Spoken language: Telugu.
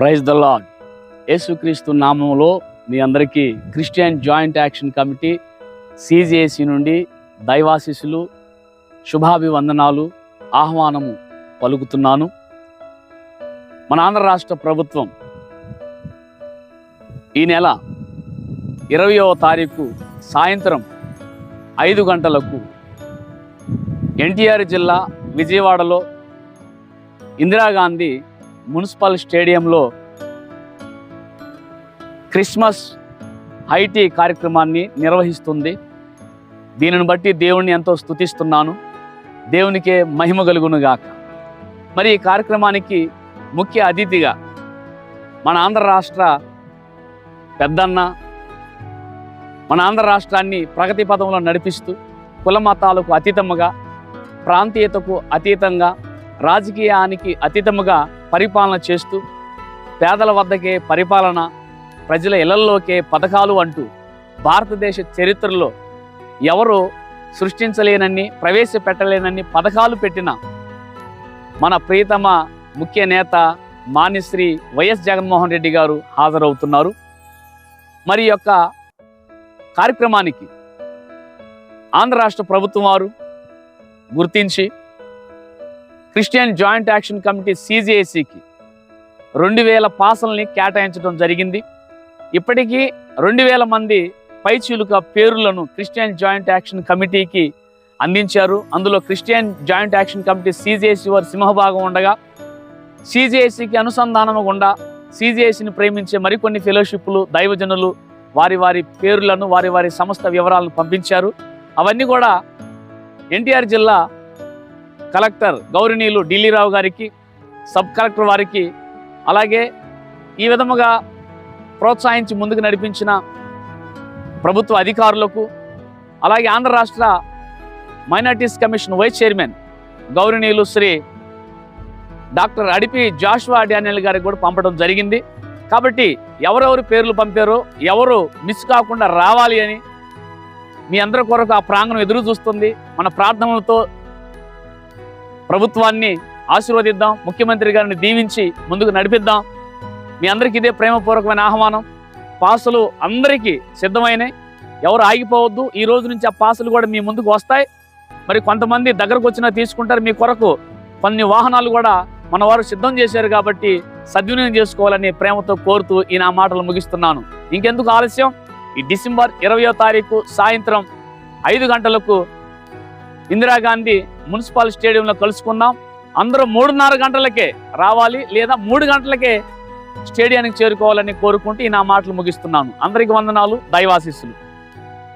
ప్రైజ్ ద లాడ్ యేసుక్రీస్తు నామంలో మీ అందరికీ Christian joint action committee CGAC నుండి దైవాశీస్సులు శుభాభివందనాలు ఆహ్వానము పలుకుతున్నాను. మన ఆంధ్ర రాష్ట్ర ప్రభుత్వం ఈ నెల ఇరవయవ తారీఖు సాయంత్రం ఐదు గంటలకు ఎన్టీఆర్ జిల్లా విజయవాడలో ఇందిరాగాంధీ మున్సిపల్ స్టేడియంలో క్రిస్మస్ ఐటీ కార్యక్రమాన్ని నిర్వహిస్తుంది. దీనిని బట్టి దేవుణ్ణి ఎంతో స్తుతిస్తున్నాను. దేవునికే మహిమ కలుగునుగాక మరి ఈ కార్యక్రమానికి ముఖ్య అతిథిగా మన ఆంధ్ర రాష్ట్ర పెద్దన్న మన ఆంధ్ర రాష్ట్రాన్ని ప్రగతి పదంలో నడిపిస్తూ కుల మతాలకు అతీతముగా ప్రాంతీయతకు అతీతంగా రాజకీయానికి అతీతముగా పరిపాలన చేస్తూ పేదల వద్దకే పరిపాలన ప్రజల ఇళ్ళలోకే పథకాలు అంటూ భారతదేశ చరిత్రలో ఎవరు సృష్టించలేనన్ని ప్రవేశపెట్టలేనన్ని పథకాలు పెట్టిన మన ప్రియతమ ముఖ్య నేత మాన్యశ్రీ వైఎస్ జగన్మోహన్ రెడ్డి గారు హాజరవుతున్నారు. మరి యొక్క కార్యక్రమానికి ఆంధ్ర రాష్ట్ర ప్రభుత్వం వారు గుర్తించి క్రిస్టియన్ జాయింట్ యాక్షన్ కమిటీ సిజిఏసికి రెండు వేల పాసల్ని కేటాయించడం జరిగింది. ఇప్పటికీ రెండు వేల మంది పైచీలుక పేరులను క్రిస్టియన్ జాయింట్ యాక్షన్ కమిటీకి అందించారు. అందులో Christian joint action committee CGSC వారి సింహభాగం ఉండగా సిజిఎస్సికి అనుసంధానం గుండా సిజిఎస్సిని ప్రేమించే మరికొన్ని ఫెలోషిప్లు దైవజనులు వారి వారి పేర్లను వారి వారి సంస్థ వివరాలను పంపించారు. అవన్నీ కూడా ఎన్టీఆర్ జిల్లా కలెక్టర్ గౌరినీలు ఢిల్లీరావు గారికి సబ్ కలెక్టర్ వారికి అలాగే ఈ విధముగా ప్రోత్సహించి ముందుకు నడిపించిన ప్రభుత్వ అధికారులకు అలాగే ఆంధ్ర రాష్ట్ర మైనార్టీస్ కమిషన్ వైస్ చైర్మన్ గౌరవనీయులు Shri doctor Adipi Joshua Daniel గారికి కూడా పంపడం జరిగింది. కాబట్టి ఎవరెవరు పేర్లు పంపారో ఎవరు మిస్ కాకుండా రావాలి అని మీ అందరి కొరకు ఆ ప్రాంగణం ఎదురు చూస్తుంది. మన ప్రార్థనలతో ప్రభుత్వాన్ని ఆశీర్వదిద్దాం ముఖ్యమంత్రి గారిని దీవించి ముందుకు నడిపిద్దాం. మీ అందరికీ ఇదే ప్రేమపూర్వకమైన ఆహ్వానం. పాసులు అందరికీ సిద్ధమైనవి ఎవరు ఆగిపోవద్దు ఈ రోజు నుంచి ఆ పాసులు కూడా మీ ముందుకు వస్తాయి. మరి కొంతమంది దగ్గరకు వచ్చినా తీసుకుంటారు మీ కొరకు కొన్ని వాహనాలు కూడా మన వారు సిద్ధం చేశారు కాబట్టి సద్వినియోగం చేసుకోవాలని ప్రేమతో కోరుతూ ఈ నా మాటలు ముగిస్తున్నాను. ఇంకెందుకు ఆలస్యం? ఈ డిసెంబర్ ఇరవయో తారీఖు సాయంత్రం ఐదు గంటలకు ఇందిరాగాంధీ మున్సిపల్ స్టేడియంలో కలుసుకుందాం. అందరూ మూడున్నర గంటలకే రావాలి లేదా మూడు గంటలకే స్టేడియానికి చేరుకోవాలని కోరుకుంటూ ఈ నా మాటలు ముగిస్తున్నాను. అందరికీ వందనాలు. దైవాశీస్సులు.